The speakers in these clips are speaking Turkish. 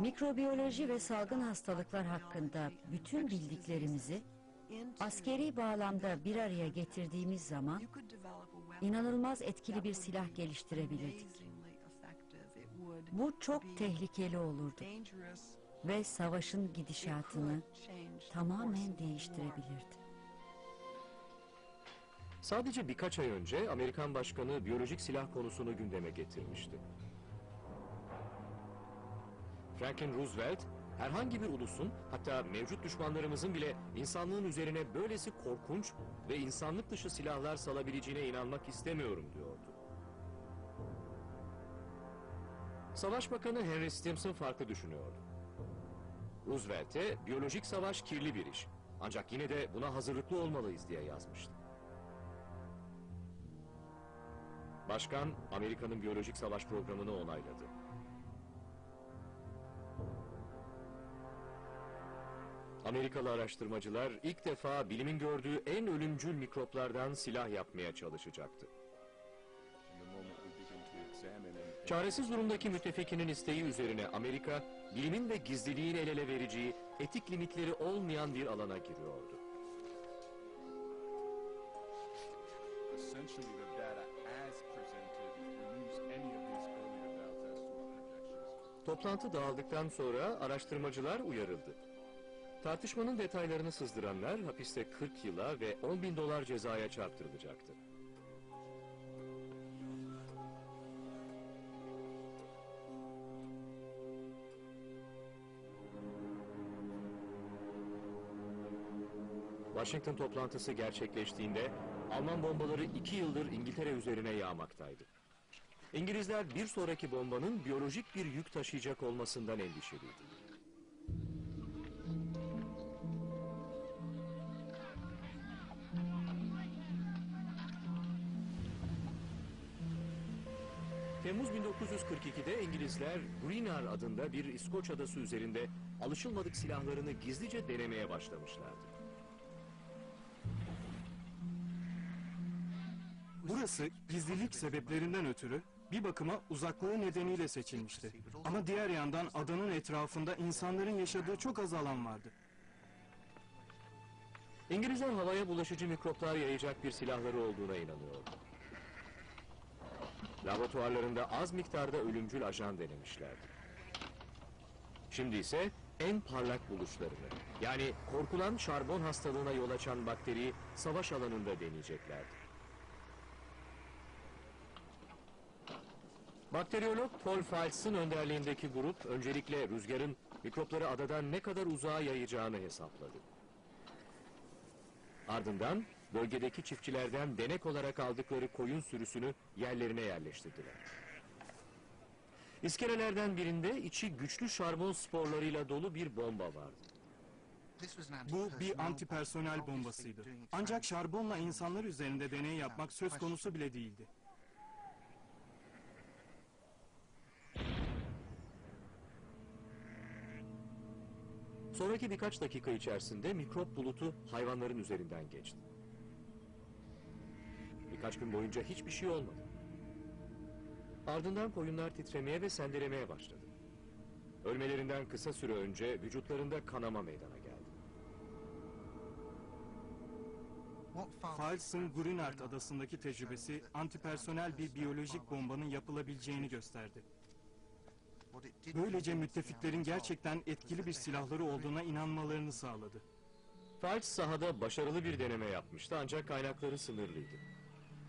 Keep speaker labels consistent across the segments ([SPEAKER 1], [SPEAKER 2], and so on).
[SPEAKER 1] Mikrobiyoloji ve salgın hastalıklar hakkında bütün bildiklerimizi askeri bağlamda bir araya getirdiğimiz zaman inanılmaz etkili bir silah geliştirebilirdik. Bu çok tehlikeli olurdu ve savaşın gidişatını tamamen değiştirebilirdi.
[SPEAKER 2] Sadece birkaç ay önce Amerikan Başkanı biyolojik silah konusunu gündeme getirmişti. Franklin Roosevelt, herhangi bir ulusun, hatta mevcut düşmanlarımızın bile insanlığın üzerine böylesi korkunç ve insanlık dışı silahlar salabileceğine inanmak istemiyorum diyordu. Savaş Bakanı Henry Stimson farklı düşünüyordu. Roosevelt'e biyolojik savaş kirli bir iş. Ancak yine de buna hazırlıklı olmalıyız diye yazmıştı. Başkan Amerika'nın biyolojik savaş programını onayladı. Amerikalı araştırmacılar ilk defa bilimin gördüğü en ölümcül mikroplardan silah yapmaya çalışacaktı. Çaresiz durumdaki müttefikinin isteği üzerine Amerika, bilimin ve gizliliğin el ele vereceği etik limitleri olmayan bir alana giriyordu. Toplantı dağıldıktan sonra araştırmacılar uyarıldı. Tartışmanın detaylarını sızdıranlar hapiste 40 yıla ve 10 bin dolar cezaya çarptırılacaktı. Washington toplantısı gerçekleştiğinde Alman bombaları iki yıldır İngiltere üzerine yağmaktaydı. İngilizler bir sonraki bombanın biyolojik bir yük taşıyacak olmasından endişeliydi. 1942'de İngilizler Greenar adında bir İskoç adası üzerinde alışılmadık silahlarını gizlice denemeye başlamışlardı.
[SPEAKER 3] Burası gizlilik sebeplerinden ötürü bir bakıma uzaklığı nedeniyle seçilmişti. Ama diğer yandan adanın etrafında insanların yaşadığı çok az alan vardı.
[SPEAKER 2] İngilizler havaya bulaşıcı mikroplar yayacak bir silahları olduğuna inanıyordu. Laboratuvarlarında az miktarda ölümcül ajan denemişlerdi. Şimdi ise en parlak buluşlarını, yani korkulan şarbon hastalığına yol açan bakteriyi savaş alanında deneyeceklerdi. Bakteriyolog Paul Faltz'ın önderliğindeki grup öncelikle rüzgarın mikropları adadan ne kadar uzağa yayacağını hesapladı. Ardından bölgedeki çiftçilerden denek olarak aldıkları koyun sürüsünü yerlerine yerleştirdiler. İskelelerden birinde içi güçlü şarbon sporlarıyla dolu bir bomba vardı.
[SPEAKER 3] Bu bir antipersonel bombasıydı. Ancak şarbonla insanlar üzerinde deney yapmak söz konusu bile değildi.
[SPEAKER 2] Sonraki birkaç dakika içerisinde mikrop bulutu hayvanların üzerinden geçti. Birkaç gün boyunca hiçbir şey olmadı. Ardından koyunlar titremeye ve sendelemeye başladı. Ölmelerinden kısa süre önce vücutlarında kanama meydana geldi.
[SPEAKER 3] Fals'ın Grünert adasındaki tecrübesi antipersonel bir biyolojik bombanın yapılabileceğini gösterdi. Böylece müttefiklerin gerçekten etkili bir silahları olduğuna inanmalarını sağladı.
[SPEAKER 2] Falch sahada başarılı bir deneme yapmıştı ancak kaynakları sınırlıydı.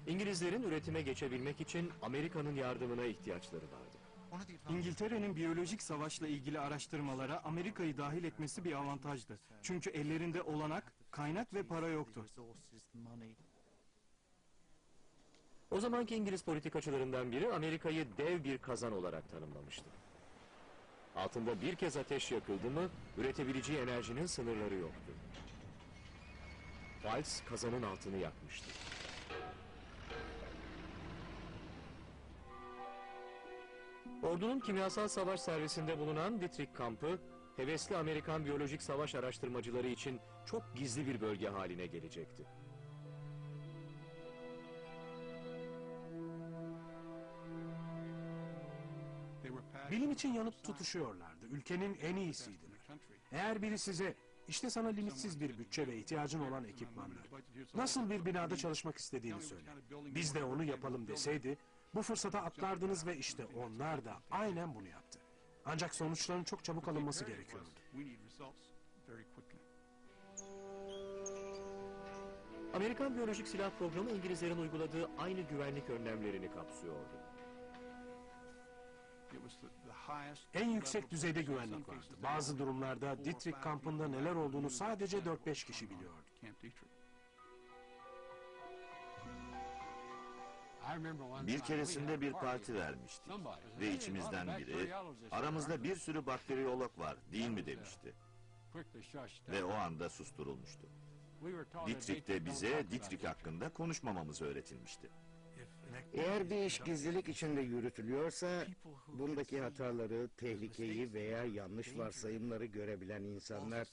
[SPEAKER 2] İngilizlerin üretime geçebilmek için Amerika'nın yardımına ihtiyaçları vardı.
[SPEAKER 3] İngiltere'nin biyolojik savaşla ilgili araştırmalara Amerika'yı dahil etmesi bir avantajdı. Çünkü ellerinde olanak, kaynak ve para yoktu.
[SPEAKER 2] O zamanki İngiliz politikacılarından biri Amerika'yı dev bir kazan olarak tanımlamıştı. Altında bir kez ateş yakıldı mı üretebileceği enerjinin sınırları yoktu. Falls kazanın altını yakmıştı. Ordunun kimyasal savaş servisinde bulunan Dietrich kampı, hevesli Amerikan biyolojik savaş araştırmacıları için çok gizli bir bölge haline gelecekti.
[SPEAKER 4] Bilim için yanıp tutuşuyorlardı. Ülkenin en iyisiydiler. Eğer biri size işte sana limitsiz bir bütçe ve ihtiyacın olan ekipmanlar, nasıl bir binada çalışmak istediğini söyle. Biz de onu yapalım deseydi, bu fırsata atlardınız ve işte onlar da aynen bunu yaptı. Ancak sonuçların çok çabuk alınması gerekiyordu.
[SPEAKER 2] Amerikan biyolojik silah programı İngilizlerin uyguladığı aynı güvenlik önlemlerini kapsıyordu.
[SPEAKER 4] En yüksek düzeyde güvenlik vardı. Bazı durumlarda Dietrich kampında neler olduğunu sadece 4-5 kişi biliyordu.
[SPEAKER 5] Bir keresinde bir parti vermiştik ve içimizden biri aramızda bir sürü bakteriyolog var değil mi demişti ve o anda susturulmuştu. Dietrich de bize Dietrich hakkında konuşmamamız öğretilmişti.
[SPEAKER 6] Eğer bir iş gizlilik içinde yürütülüyorsa, bundaki hataları, tehlikeyi veya yanlış varsayımları görebilen insanlar,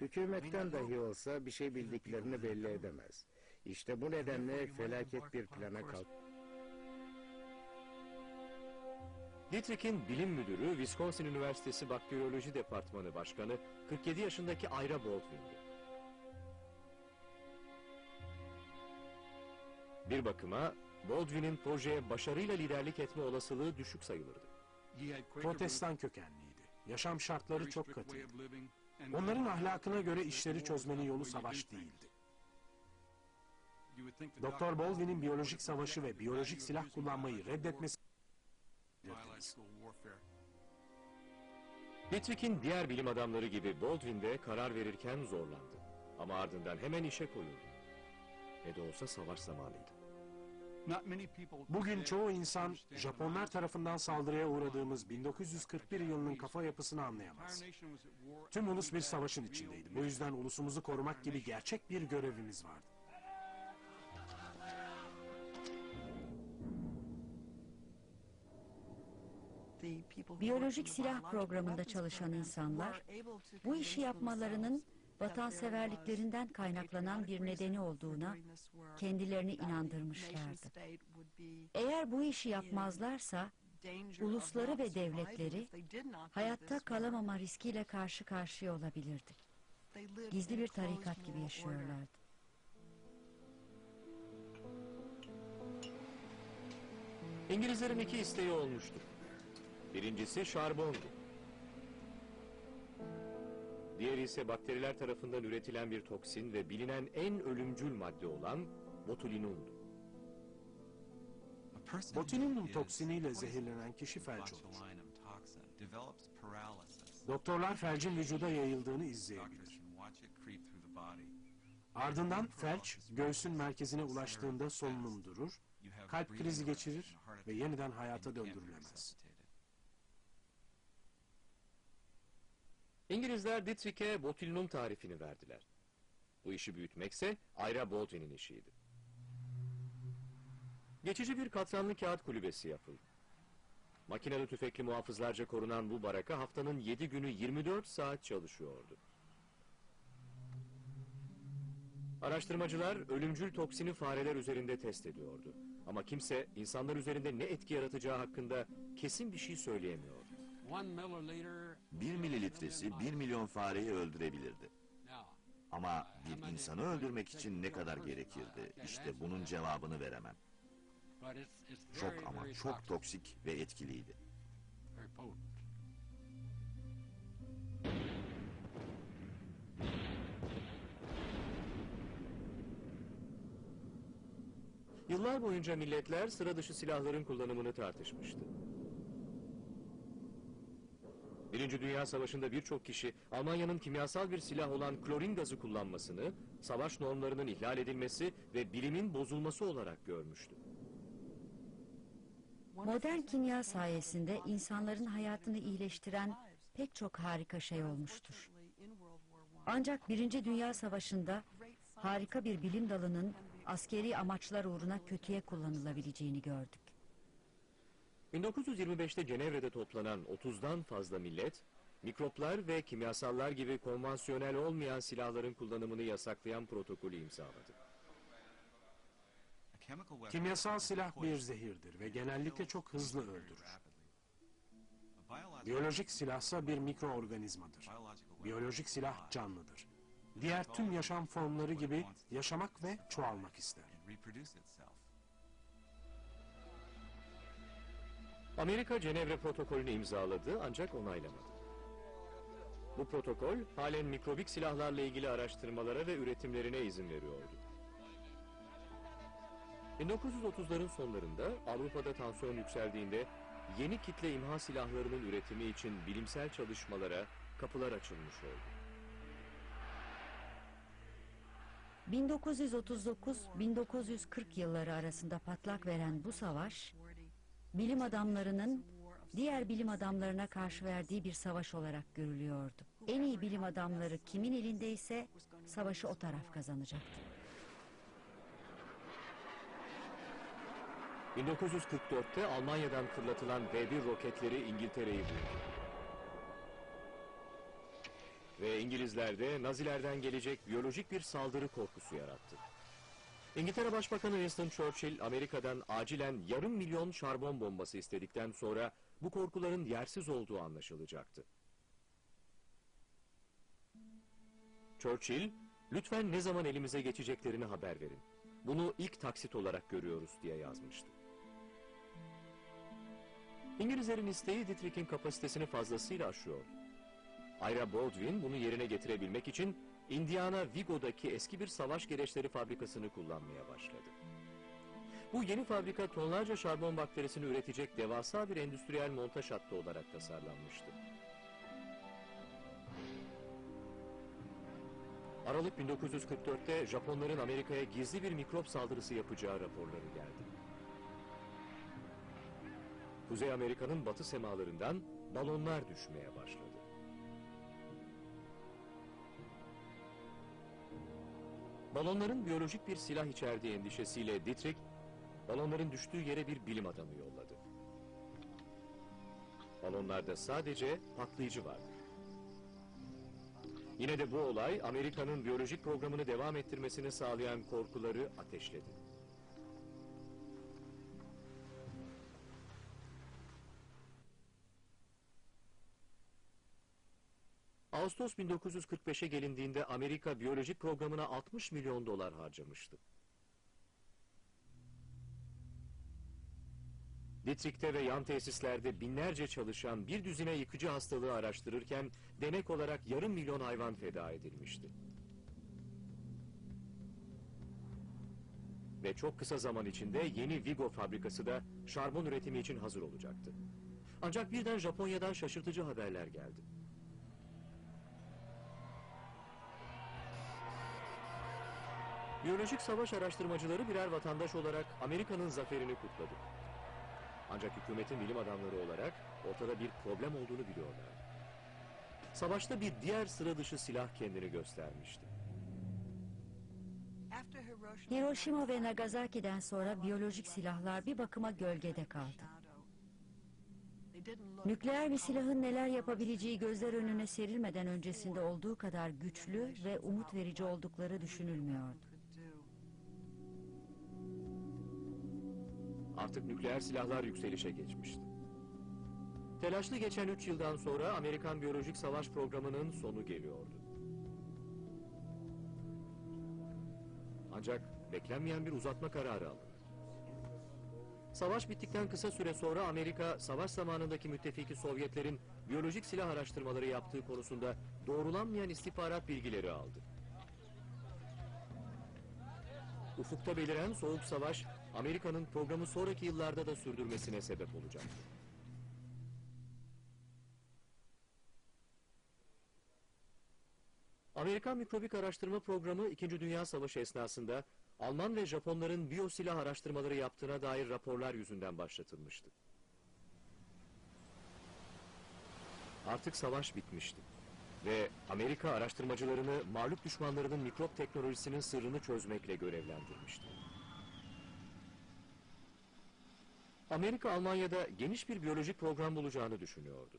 [SPEAKER 6] hükümetten dahi olsa bir şey bildiklerini belli edemez. İşte bu nedenle felaket bir plana kalk.
[SPEAKER 2] Dietrich'in bilim müdürü Wisconsin Üniversitesi Bakteriyoloji Departmanı Başkanı 47 yaşındaki Ira Baldwin'di. Bir bakıma Baldwin'in projeye başarıyla liderlik etme olasılığı düşük sayılırdı.
[SPEAKER 4] Protestan kökenliydi. Yaşam şartları çok katıydı. Onların ahlakına göre işleri çözmenin yolu savaş değildi. Doktor Baldwin'in biyolojik savaşı ve biyolojik silah kullanmayı reddetmesi.
[SPEAKER 2] Dietrich'in diğer bilim adamları gibi Baldwin de karar verirken zorlandı. Ama ardından hemen işe koyuldu. Ne de olsa savaş zamanıydı.
[SPEAKER 4] Bugün çoğu insan Japonlar tarafından saldırıya uğradığımız 1941 yılının kafa yapısını anlayamaz. Tüm ulus bir savaşın içindeydi. Bu yüzden ulusumuzu korumak gibi gerçek bir görevimiz vardı.
[SPEAKER 1] Biyolojik silah programında çalışan insanlar, bu işi yapmalarının vatanseverliklerinden kaynaklanan bir nedeni olduğuna kendilerini inandırmışlardı. Eğer bu işi yapmazlarsa, ulusları ve devletleri hayatta kalamama riskiyle karşı karşıya olabilirdi. Gizli bir tarikat gibi yaşıyorlardı.
[SPEAKER 2] İngilizlerin iki isteği olmuştu. Birincisi şarbondu. Diğeri ise bakteriler tarafından üretilen bir toksin ve bilinen en ölümcül madde olan botulinumdu.
[SPEAKER 4] Botulinum toksiniyle zehirlenen kişi felç olur. Doktorlar felcin vücuda yayıldığını izleyebilir. Ardından felç göğsün merkezine ulaştığında solunum durur, kalp krizi geçirir ve yeniden hayata döndürülemez.
[SPEAKER 2] İngilizler Dietrich'e botulinum tarifini verdiler. Bu işi büyütmekse Ira Baldwin'in işiydi. Geçici bir katranlı kağıt kulübesi yapıldı. Makinalı tüfekli muhafızlarca korunan bu baraka haftanın 7 günü 24 saat çalışıyordu. Araştırmacılar ölümcül toksini fareler üzerinde test ediyordu. Ama kimse insanlar üzerinde ne etki yaratacağı hakkında kesin bir şey söyleyemiyordu.
[SPEAKER 5] Bir mililitresi bir milyon fareyi öldürebilirdi. Ama bir insanı öldürmek için ne kadar gerekirdi? İşte bunun cevabını veremem. Çok ama çok toksik ve etkiliydi.
[SPEAKER 2] Yıllar boyunca milletler sıra dışı silahların kullanımını tartışmıştı. Birinci Dünya Savaşı'nda birçok kişi Almanya'nın kimyasal bir silah olan klorin gazı kullanmasını, savaş normlarının ihlal edilmesi ve bilimin bozulması olarak görmüştü.
[SPEAKER 1] Modern kimya sayesinde insanların hayatını iyileştiren pek çok harika şey olmuştur. Ancak Birinci Dünya Savaşı'nda harika bir bilim dalının askeri amaçlar uğruna kötüye kullanılabileceğini gördük.
[SPEAKER 2] 1925'te Cenevre'de toplanan 30'dan fazla millet, mikroplar ve kimyasallar gibi konvansiyonel olmayan silahların kullanımını yasaklayan protokolü imzaladı.
[SPEAKER 4] Kimyasal silah bir zehirdir ve genellikle çok hızlı öldürür. Biyolojik silahsa bir mikroorganizmadır. Biyolojik silah canlıdır. Diğer tüm yaşam formları gibi yaşamak ve çoğalmak ister.
[SPEAKER 2] Amerika Cenevre protokolünü imzaladı ancak onaylamadı. Bu protokol halen mikrobik silahlarla ilgili araştırmalara ve üretimlerine izin veriyordu. 1930'ların sonlarında Avrupa'da tansiyon yükseldiğinde yeni kitle imha silahlarının üretimi için bilimsel çalışmalara kapılar açılmış oldu.
[SPEAKER 1] 1939-1940 yılları arasında patlak veren bu savaş, bilim adamlarının diğer bilim adamlarına karşı verdiği bir savaş olarak görülüyordu. En iyi bilim adamları kimin elindeyse savaşı o taraf kazanacaktı.
[SPEAKER 2] 1944'te Almanya'dan fırlatılan V1 roketleri İngiltere'yi buldu. Ve İngilizler de Nazilerden gelecek biyolojik bir saldırı korkusu yarattı. İngiltere Başbakanı Winston Churchill Amerika'dan acilen yarım milyon şarbon bombası istedikten sonra bu korkuların yersiz olduğu anlaşılacaktı. Churchill, lütfen ne zaman elimize geçeceklerini haber verin. Bunu ilk taksit olarak görüyoruz diye yazmıştı. İngilizlerin isteği Dietrich'in kapasitesini fazlasıyla aşıyor. Ira Baldwin bunu yerine getirebilmek için Indiana Vigo'daki eski bir savaş gereçleri fabrikasını kullanmaya başladı. Bu yeni fabrika tonlarca şarbon bakterisini üretecek devasa bir endüstriyel montaj hattı olarak tasarlanmıştı. Aralık 1944'te Japonların Amerika'ya gizli bir mikrop saldırısı yapacağı raporları geldi. Kuzey Amerika'nın batı semalarından balonlar düşmeye başladı. Balonların biyolojik bir silah içerdiği endişesiyle Dietrich, balonların düştüğü yere bir bilim adamı yolladı. Balonlarda sadece patlayıcı vardı. Yine de bu olay Amerika'nın biyolojik programını devam ettirmesini sağlayan korkuları ateşledi. Ağustos 1945'e gelindiğinde Amerika biyolojik programına 60 milyon dolar harcamıştı. Dietrich'te ve yan tesislerde binlerce çalışan bir düzine yıkıcı hastalığı araştırırken denek olarak yarım milyon hayvan feda edilmişti. Ve çok kısa zaman içinde yeni Vigo fabrikası da şarbon üretimi için hazır olacaktı. Ancak birden Japonya'dan şaşırtıcı haberler geldi. Biyolojik savaş araştırmacıları birer vatandaş olarak Amerika'nın zaferini kutladı. Ancak hükümetin bilim adamları olarak ortada bir problem olduğunu biliyorlar. Savaşta bir diğer sıra dışı silah kendini göstermişti.
[SPEAKER 1] Hiroşima ve Nagasaki'den sonra biyolojik silahlar bir bakıma gölgede kaldı. Nükleer bir silahın neler yapabileceği gözler önüne serilmeden öncesinde olduğu kadar güçlü ve umut verici oldukları düşünülmüyordu.
[SPEAKER 2] Artık nükleer silahlar yükselişe geçmişti. Telaşlı geçen 3 yıldan sonra Amerikan biyolojik savaş programının sonu geliyordu. Ancak beklenmeyen bir uzatma kararı alındı. Savaş bittikten kısa süre sonra Amerika, savaş zamanındaki müttefiki Sovyetlerin biyolojik silah araştırmaları yaptığı konusunda doğrulanmayan istihbarat bilgileri aldı. Ufukta beliren soğuk savaş, Amerika'nın programı sonraki yıllarda da sürdürmesine sebep olacaktı. Amerikan Mikrobik Araştırma Programı 2. Dünya Savaşı esnasında Alman ve Japonların biyosilah araştırmaları yaptığına dair raporlar yüzünden başlatılmıştı. Artık savaş bitmişti. Ve Amerika araştırmacılarını mağlup düşmanlarının mikrop teknolojisinin sırrını çözmekle görevlendirmişti. Amerika Almanya'da geniş bir biyolojik program bulacağını düşünüyordu.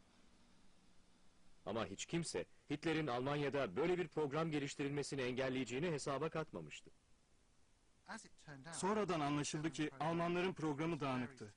[SPEAKER 2] Ama hiç kimse Hitler'in Almanya'da böyle bir program geliştirilmesini engelleyeceğini hesaba katmamıştı.
[SPEAKER 3] Sonradan anlaşıldı ki Almanların programı dağınıktı.